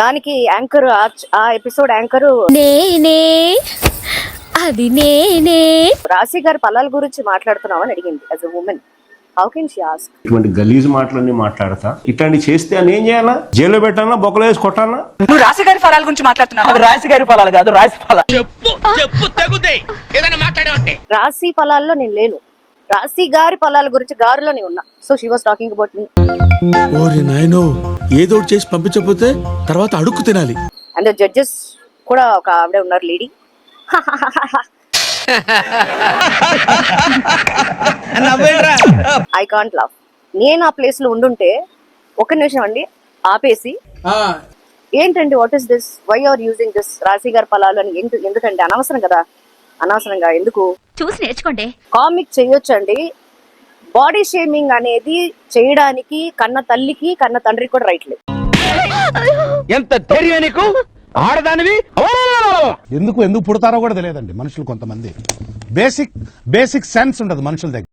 దానికి యాంకర్ ఆ episode anchor నేనే అది నేనే. రాశి గారి పల్లాల గురించి మాట్లాడుతున్నామని అడిగింది as a woman how can she ask ఇటువంటి గలీజ్ మాటలన్నీ మాట్లాడతా. ఇట్లాంటి చేస్తే అని ఏం చేయాలా? జైల్లో పెట్టానా బొక్కలో వేసి కొట్టానా నువ్వు రాశి గారి ఫలాల గురించి మాట్లాడుతున్నావు? అది రాశి గారి ఫలాలు కాదు రాశి ఫలాలు. రాశి ఫలాల్లో నేను లేను. రాశి గారి ఫలాల గురించి గారిలో నేను ఉన్నా. So she was talking about me ఓరి నాయనో ఏదో ఒకటి చేసి పంపించకపోతే తర్వాత అడుక్కు తినాలి. అండ్ జడ్జెస్ కూడా ఒక ఆవిడ ఉన్నారు లేడీ ఐ కాంట్ లవ్ నేను ఆ ప్లేస్లో ఉండుంటే ఒక నిమిషం అండి ఆపేసి. ఏంటండి what is this why are using this రాశి గారి ఫలాలు అని ఎందుకు ఎందుకండి అనవసరం కదా. అనవసరంగా ఎందుకు? చూసి నేర్చుకోండి. కామిక్ చేయొచ్చండి. బాడీ షేమింగ్ అనేది చేయడానికి కన్న తల్లికి కన్న తండ్రికి కూడా రైట్ లేదు. ఎంత ధైర్యం నీకు? ఆడదానివి? ఎందుకు ఎందుకు పుడతారో కూడా తెలియదండి మనుషులు కొంతమంది. బేసిక్ బేసిక్ సెన్స్ ఉండదు మనుషుల దగ్గర.